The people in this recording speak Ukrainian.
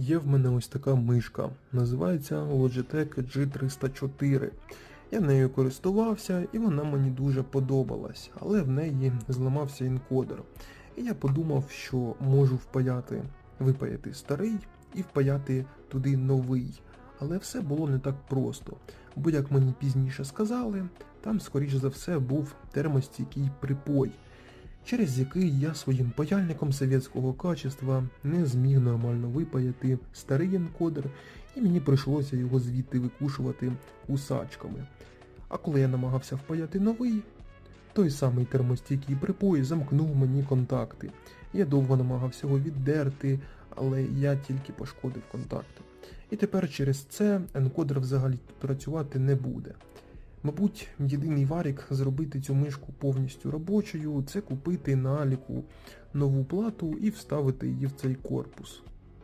Є в мене ось така мишка. Називається Logitech G304. Я нею користувався і вона мені дуже подобалась, але в неї зламався інкодер. І я подумав, що можу впаяти, випаяти старий і впаяти туди новий. Але все було не так просто, бо як мені пізніше сказали, там скоріш за все був термостійкий припой, через який я своїм паяльником совєтського качества не зміг нормально випаяти старий енкодер, і мені прийшлося його звідти викушувати кусачками. А коли я намагався впаяти новий, той самий термостійкий припой замкнув мені контакти. Я довго намагався його віддерти, але я тільки пошкодив контакти. І тепер через це енкодер взагалі працювати не буде. Мабуть, єдиний варік зробити цю мишку повністю робочою це купити на аліку нову плату і вставити її в цей корпус.